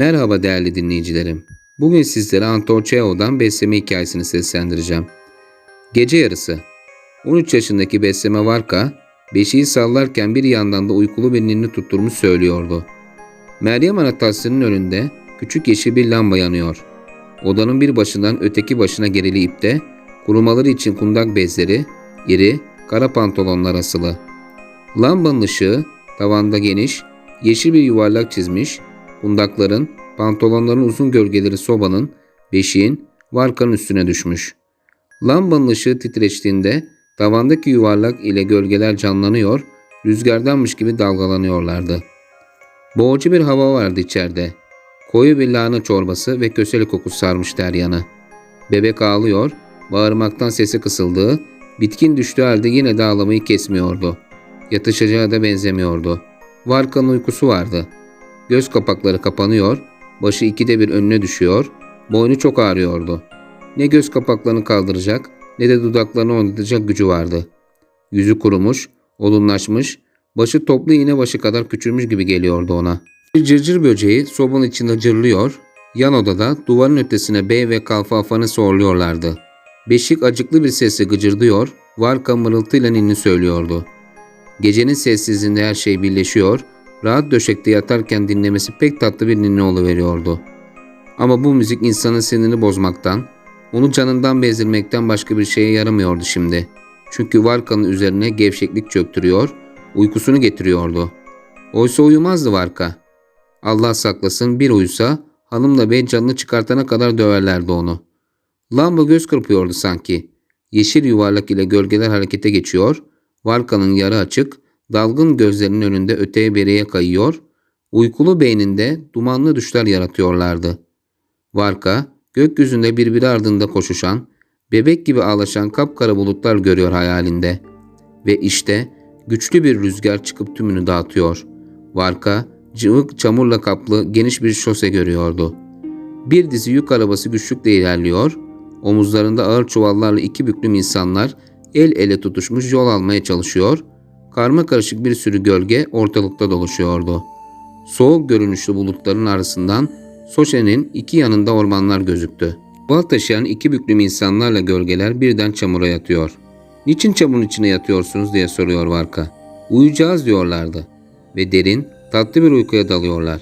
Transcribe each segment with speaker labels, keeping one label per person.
Speaker 1: Merhaba değerli dinleyicilerim. Bugün sizlere Antorçeo'dan besleme hikayesini seslendireceğim. Gece yarısı. 13 yaşındaki besleme Varka, beşiği sallarken bir yandan da uykulu bir ninni tutturmuş söylüyordu. Meryem Anastasya'nın önünde küçük yeşil bir lamba yanıyor. Odanın bir başından öteki başına gerili ipte, kurumaları için kundak bezleri, iri, kara pantolonlar asılı. Lambanın ışığı tavanda geniş, yeşil bir yuvarlak çizmiş, kundakların, pantolonların uzun gölgeleri sobanın, beşiğin, varkanın üstüne düşmüş. Lambanın ışığı titreştiğinde tavandaki yuvarlak ile gölgeler canlanıyor, rüzgardanmış gibi dalgalanıyorlardı. Boğucu bir hava vardı içeride. Koyu bir lahana çorbası ve köseli kokusu sarmıştı her yanı. Bebek ağlıyor, bağırmaktan sesi kısıldığı, bitkin düştüğü halde yine de ağlamayı kesmiyordu. Yatışacağı da benzemiyordu. Varkanın uykusu vardı. Göz kapakları kapanıyor, başı ikide bir önüne düşüyor, boynu çok ağrıyordu. Ne göz kapaklarını kaldıracak ne de dudaklarını oynatacak gücü vardı. Yüzü kurumuş, olunlaşmış, başı toplu iğne başı kadar küçülmüş gibi geliyordu ona. Bir cırcır böceği sobanın içinde cırlıyor, yan odada duvarın ötesine bey ve kalfafanı sorluyorlardı. Beşik acıklı bir sesle gıcırdıyor, Varka mırıltıyla ninni söylüyordu. Gecenin sessizliğinde her şey birleşiyor, rahat döşekte yatarken dinlemesi pek tatlı bir ninni veriyordu. Ama bu müzik insanın sinirini bozmaktan, onu canından bezdirmekten başka bir şeye yaramıyordu şimdi. Çünkü Varka'nın üzerine gevşeklik çöktürüyor, uykusunu getiriyordu. Oysa uyumazdı Varka. Allah saklasın bir uyusa hanımla bey canını çıkartana kadar döverlerdi onu. Lamba göz kırpıyordu sanki. Yeşil yuvarlak ile gölgeler harekete geçiyor, Varka'nın yarı açık, dalgın gözlerinin önünde öteye beriye kayıyor, uykulu beyninde dumanlı düşler yaratıyorlardı. Varka, gökyüzünde birbiri ardında koşuşan, bebek gibi ağlaşan kapkara bulutlar görüyor hayalinde. Ve işte güçlü bir rüzgar çıkıp tümünü dağıtıyor. Varka, cıvık çamurla kaplı geniş bir şose görüyordu. Bir dizi yük arabası güçlükle ilerliyor, omuzlarında ağır çuvallarla iki büklüm insanlar el ele tutuşmuş yol almaya çalışıyor, karma karışık bir sürü gölge ortalıkta dolaşıyordu. Soğuk görünüşlü bulutların arasından Soşe'nin iki yanında ormanlar gözüktü. Bal taşıyan iki büklüm insanlarla gölgeler birden çamura yatıyor. Niçin çamurun içine yatıyorsunuz diye soruyor Varka. Uyuyacağız diyorlardı. Ve derin, tatlı bir uykuya dalıyorlar.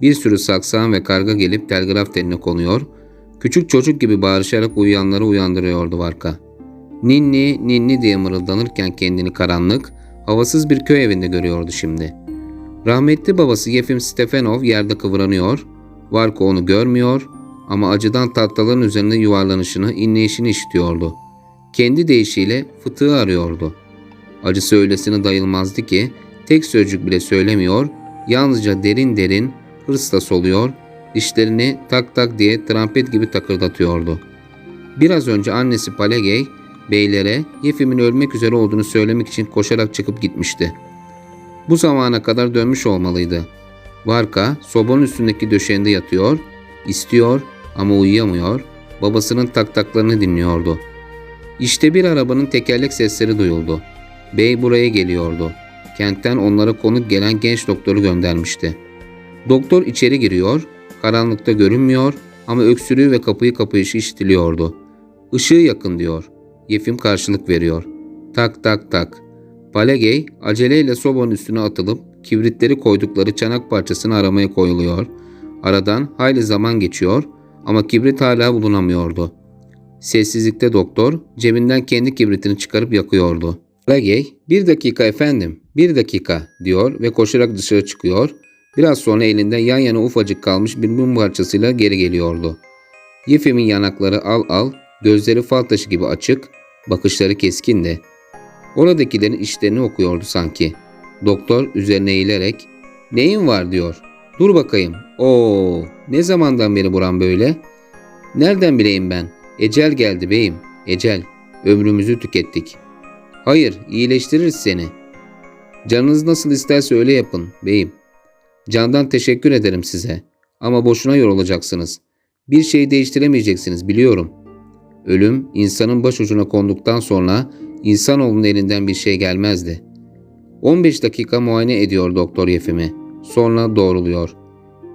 Speaker 1: Bir sürü saksan ve karga gelip telgraf teline konuyor, küçük çocuk gibi bağırışarak uyuyanları uyandırıyordu Varka. Ninni, ninni diye mırıldanırken kendini karanlık, havasız bir köy evinde görüyordu şimdi. Rahmetli babası Yefim Stefanov yerde kıvranıyor, Varko onu görmüyor ama acıdan tahtaların üzerinde yuvarlanışını, inleyişini işitiyordu. Kendi deyişiyle fıtığı arıyordu. Acısı öylesine dayılmazdı ki tek sözcük bile söylemiyor, yalnızca derin derin hırsla soluyor, dişlerini tak tak diye trampet gibi takırdatıyordu. Biraz önce annesi Palegey, beylere Yefim'in ölmek üzere olduğunu söylemek için koşarak çıkıp gitmişti. Bu zamana kadar dönmüş olmalıydı. Varka sobanın üstündeki döşeğinde yatıyor, istiyor ama uyuyamıyor, babasının taktaklarını dinliyordu. İşte bir arabanın tekerlek sesleri duyuldu. Bey buraya geliyordu. Kentten onlara konuk gelen genç doktoru göndermişti. Doktor içeri giriyor, karanlıkta görünmüyor ama öksürüğü ve kapıyı kapayışı işitiliyordu. Işığı yakın diyor. Yefim karşılık veriyor. Tak tak tak. Palegey aceleyle sobanın üstüne atılıp kibritleri koydukları çanak parçasını aramaya koyuluyor. Aradan hayli zaman geçiyor ama kibrit hala bulunamıyordu. Sessizlikte doktor cebinden kendi kibritini çıkarıp yakıyordu. Palegey bir dakika efendim bir dakika diyor ve koşarak dışarı çıkıyor. Biraz sonra elinde yan yana ufacık kalmış bir mum parçasıyla geri geliyordu. Yefim'in yanakları al al, gözleri fal taşı gibi açık, bakışları keskindi. Oradakilerin işlerini okuyordu sanki. Doktor üzerine eğilerek ''Neyin var?'' diyor. ''Dur bakayım. Oo, ne zamandan beri buram böyle?'' ''Nereden bileyim ben? Ecel geldi beyim. Ecel. Ömrümüzü tükettik.'' ''Hayır, iyileştiririz seni.'' ''Canınız nasıl isterse öyle yapın beyim.'' ''Candan teşekkür ederim size. Ama boşuna yorulacaksınız. Bir şeyi değiştiremeyeceksiniz biliyorum.'' Ölüm insanın başucuna konduktan sonra insanoğlunun elinden bir şey gelmezdi. 15 dakika muayene ediyor doktor Yefim'i. Sonra doğruluyor.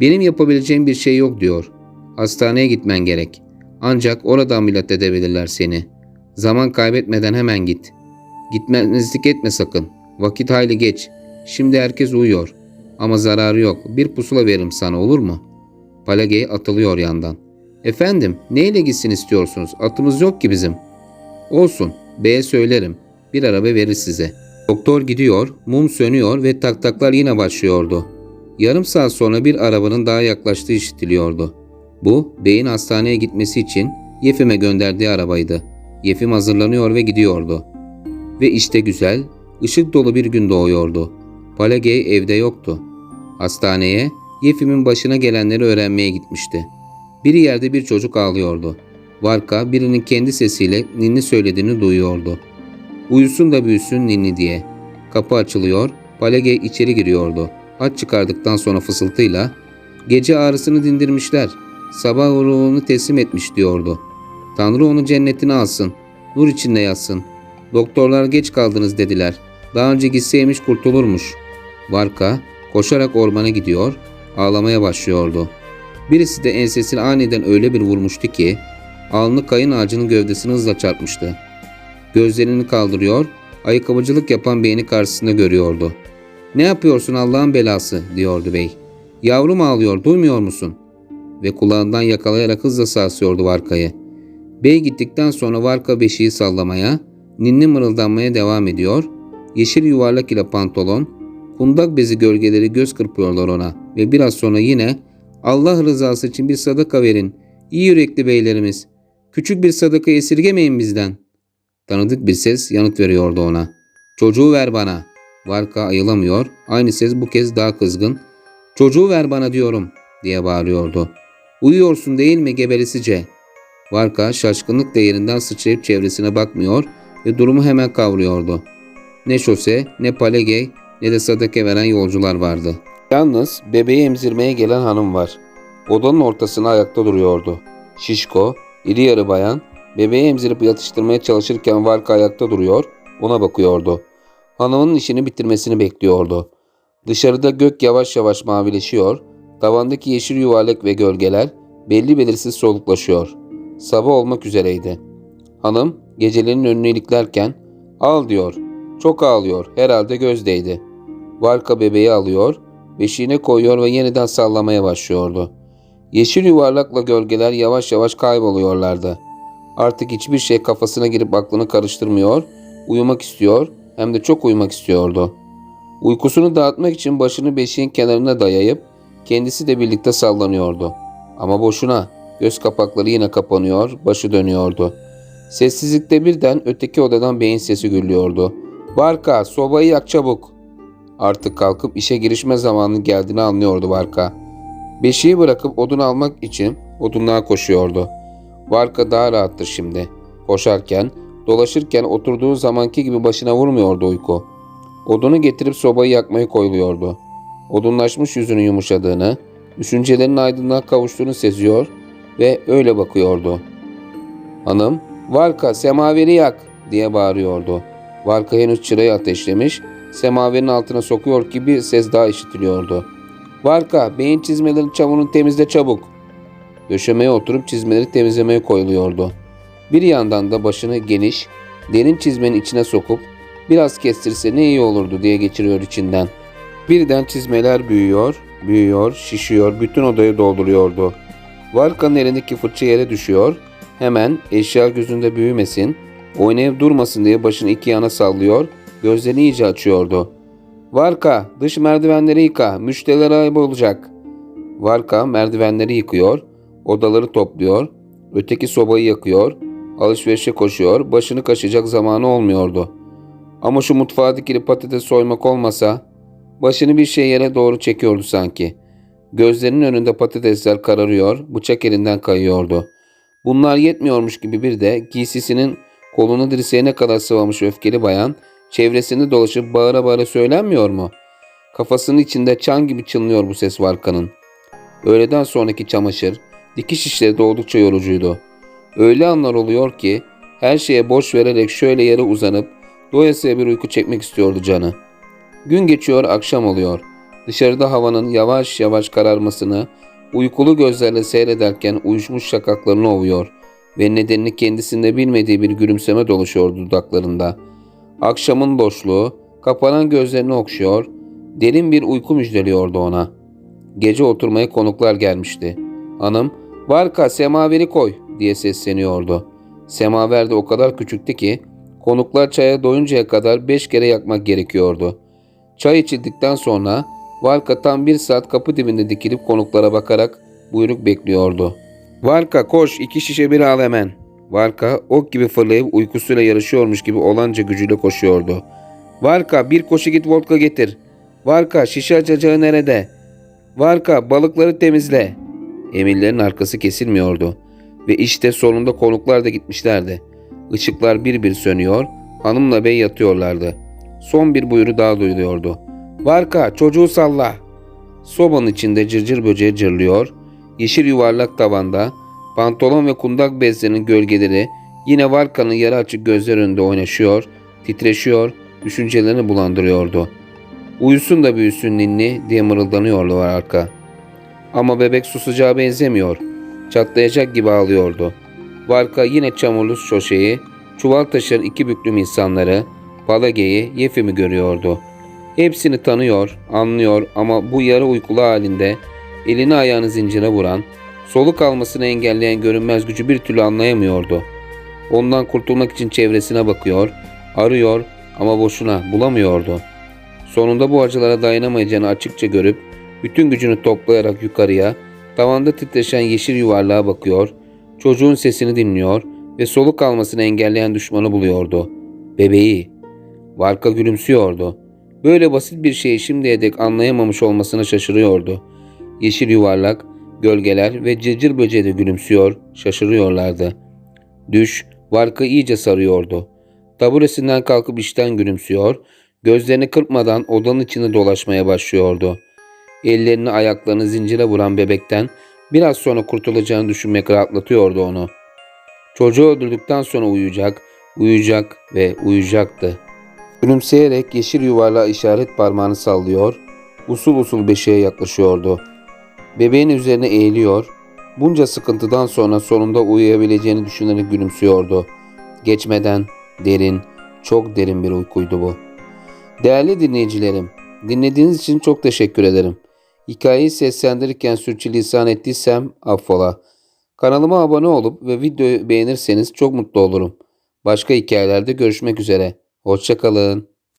Speaker 1: Benim yapabileceğim bir şey yok diyor. Hastaneye gitmen gerek. Ancak orada ameliyat edebilirler seni. Zaman kaybetmeden hemen git. Gitmezlik etme sakın. Vakit hayli geç. Şimdi herkes uyuyor. Ama zararı yok. Bir pusula veririm sana olur mu? Palagey atılıyor yandan. Efendim neyle gitsin istiyorsunuz? Atımız yok ki bizim. Olsun. B'ye söylerim. Bir araba verir size. Doktor gidiyor, mum sönüyor ve taktaklar yine başlıyordu. Yarım saat sonra bir arabanın daha yaklaştığı işitiliyordu. Bu, Bey'in hastaneye gitmesi için Yefim'e gönderdiği arabaydı. Yefim hazırlanıyor ve gidiyordu. Ve işte güzel, ışık dolu bir gün doğuyordu. Palagey evde yoktu. Hastaneye, Yefim'in başına gelenleri öğrenmeye gitmişti. Bir yerde bir çocuk ağlıyordu. Varka birinin kendi sesiyle ninni söylediğini duyuyordu. Uyusun da büyüsün ninni diye. Kapı açılıyor, Palage içeri giriyordu. Haç çıkardıktan sonra fısıltıyla gece ağrısını dindirmişler. Sabah ruhunu teslim etmiş diyordu. Tanrı onu cennetine alsın. Nur içinde yatsın. Doktorlar geç kaldınız dediler. Daha önce gitseymiş kurtulurmuş. Varka koşarak ormana gidiyor, ağlamaya başlıyordu. Birisi de ensesini aniden öyle bir vurmuştu ki alnı kayın ağacının gövdesine hızla çarpmıştı. Gözlerini kaldırıyor, ayakkabıcılık yapan beyni karşısında görüyordu. Ne yapıyorsun Allah'ın belası diyordu bey. Yavrum ağlıyor duymuyor musun? Ve kulağından yakalayarak hızla sarsıyordu Varka'yı. Bey gittikten sonra Varka beşiği sallamaya, ninni mırıldanmaya devam ediyor. Yeşil yuvarlak ile pantolon, kundak bezi gölgeleri göz kırpıyorlar ona ve biraz sonra yine Allah rızası için bir sadaka verin. İyi yürekli beylerimiz. Küçük bir sadaka esirgemeyin bizden. Tanıdık bir ses yanıt veriyordu ona. Çocuğu ver bana. Varka ayılamıyor. Aynı ses bu kez daha kızgın. Çocuğu ver bana diyorum diye bağırıyordu. Uyuyorsun değil mi gebelisice? Varka şaşkınlıkla yerinden sıçrayıp çevresine bakmıyor ve durumu hemen kavruyordu. Ne şose, ne palegey, ne de sadaka veren yolcular vardı. Yalnız bebeği emzirmeye gelen hanım var. Odanın ortasına ayakta duruyordu. Şişko, iri yarı bayan, bebeği emzirip yatıştırmaya çalışırken Varka ayakta duruyor, ona bakıyordu. Hanımın işini bitirmesini bekliyordu. Dışarıda gök yavaş yavaş mavileşiyor, tavandaki yeşil yuvarlak ve gölgeler belli belirsiz soluklaşıyor. Sabah olmak üzereydi. Hanım gecelerin önünü iliklerken al diyor. Çok ağlıyor. Herhalde gözdeydi. Varka bebeği alıyor, beşiğine koyuyor ve yeniden sallamaya başlıyordu. Yeşil yuvarlakla gölgeler yavaş yavaş kayboluyorlardı. Artık hiçbir şey kafasına girip aklını karıştırmıyor, uyumak istiyor hem de çok uyumak istiyordu. Uykusunu dağıtmak için başını beşiğin kenarına dayayıp kendisi de birlikte sallanıyordu. Ama boşuna. Göz kapakları yine kapanıyor, başı dönüyordu. Sessizlikte birden öteki odadan beyin sesi gürlüyordu. Varka, sobayı yak çabuk. Artık kalkıp işe girişme zamanı geldiğini anlıyordu Varka. Beşiği bırakıp odun almak için odunluğa koşuyordu. Varka daha rahattır şimdi. Koşarken, dolaşırken oturduğu zamanki gibi başına vurmuyordu uyku. Odunu getirip sobayı yakmaya koyuluyordu. Odunlaşmış yüzünün yumuşadığını, düşüncelerinin aydınlığa kavuştuğunu seziyor ve öyle bakıyordu. Hanım, Varka semaveri yak diye bağırıyordu. Varka henüz çırayı ateşlemiş, semaverin altına sokuyor ki bir ses daha işitiliyordu. Varka, beyin çizmeleri çamurunu temizle çabuk. Döşemeye oturup çizmeleri temizlemeye koyuluyordu. Bir yandan da başını geniş, derin çizmenin içine sokup biraz kestirse ne iyi olurdu diye geçiriyor içinden. Birden çizmeler büyüyor, büyüyor, şişiyor, bütün odayı dolduruyordu. Varka'nın elindeki fırça yere düşüyor, hemen eşya gözünde büyümesin, oynayıp durmasın diye başını iki yana sallıyor, gözlerini iyice açıyordu. Varka, dış merdivenleri yıka, müşterilere ayıp olacak. Varka merdivenleri yıkıyor, odaları topluyor, öteki sobayı yakıyor, alışverişe koşuyor, başını kaşıyacak zamanı olmuyordu. Ama şu mutfağa dikili patates soymak olmasa, başını bir şey yere doğru çekiyordu sanki. Gözlerinin önünde patatesler kararıyor, bıçak elinden kayıyordu. Bunlar yetmiyormuş gibi bir de giysisinin kolunu dirseğine kadar sıvamış öfkeli bayan, çevresinde dolaşıp bağıra bağıra söylenmiyor mu? Kafasının içinde çan gibi çınlıyor bu ses Varkan'ın. Öğleden sonraki çamaşır, dikiş işleri de oldukça yorucuydu. Öyle anlar oluyor ki her şeye boş vererek şöyle yere uzanıp doyasıya bir uyku çekmek istiyordu canı. Gün geçiyor, akşam oluyor. Dışarıda havanın yavaş yavaş kararmasını uykulu gözlerle seyrederken uyuşmuş şakaklarını ovuyor ve nedenini kendisinde bilmediği bir gülümseme dolaşıyor dudaklarında. Akşamın boşluğu kapanan gözlerini okşuyor, derin bir uyku müjdeliyordu ona. Gece oturmaya konuklar gelmişti. Hanım, Varka semaveri koy diye sesleniyordu. Semaver de o kadar küçüktü ki konuklar çaya doyuncaya kadar beş kere yakmak gerekiyordu. Çay içildikten sonra Varka tam bir saat kapı dibinde dikilip konuklara bakarak buyruk bekliyordu. Varka koş iki şişe bir al hemen. Varka ok gibi fırlayıp uykusuyla yarışıyormuş gibi olanca gücüyle koşuyordu. Varka bir koşu git vodka getir. Varka şişe açacağı nerede? Varka balıkları temizle. Emirlerin arkası kesilmiyordu. Ve işte sonunda konuklar da gitmişlerdi. Işıklar bir bir sönüyor, hanımla bey yatıyorlardı. Son bir buyuru daha duyuluyordu. Varka çocuğu salla. Sobanın içinde cırcır böceği cırlıyor, yeşil yuvarlak tavanda, pantolon ve kundak bezlerinin gölgeleri yine Varka'nın yarı açık gözler önünde oynaşıyor, titreşiyor, düşüncelerini bulandırıyordu. Uyusun da büyüsün ninni diye mırıldanıyordu Varka. Ama bebek susacağı benzemiyor. Çatlayacak gibi ağlıyordu. Varka yine çamurlu şoşeyi, çuval taşıyan iki büklüm insanları, Palage'yi, Yefim'i görüyordu. Hepsini tanıyor, anlıyor ama bu yarı uykulu halinde elini ayağını zincire vuran, soluk almasını engelleyen görünmez gücü bir türlü anlayamıyordu. Ondan kurtulmak için çevresine bakıyor, arıyor ama boşuna bulamıyordu. Sonunda bu acılara dayanamayacağını açıkça görüp bütün gücünü toplayarak yukarıya, tavanda titreşen yeşil yuvarlığa bakıyor, çocuğun sesini dinliyor ve soluk almasını engelleyen düşmanı buluyordu. Bebeği. Varka gülümsüyordu. Böyle basit bir şeyi şimdiye dek anlayamamış olmasına şaşırıyordu. Yeşil yuvarlak, gölgeler ve cırcır böceği de gülümsüyor, şaşırıyorlardı. Düş, Varka iyice sarıyordu. Taburesinden kalkıp işten gülümsüyor, gözlerini kırpmadan odanın içinde dolaşmaya başlıyordu. Ellerini ayaklarını zincire vuran bebekten biraz sonra kurtulacağını düşünmek rahatlatıyordu onu. Çocuğu öldürdükten sonra uyuyacak, uyuyacak ve uyuyacaktı. Gülümseyerek yeşil yuvarlağa işaret parmağını sallıyor, usul usul beşiğe yaklaşıyordu. Bebeğin üzerine eğiliyor, bunca sıkıntıdan sonra sonunda uyuyabileceğini düşünerek gülümsüyordu. Geçmeden derin, çok derin bir uykuydu bu. Değerli dinleyicilerim, dinlediğiniz için çok teşekkür ederim. Hikayeyi seslendirirken sürçülisan ettiysem affola. Kanalıma abone olup ve videoyu beğenirseniz çok mutlu olurum. Başka hikayelerde görüşmek üzere. Hoşçakalın.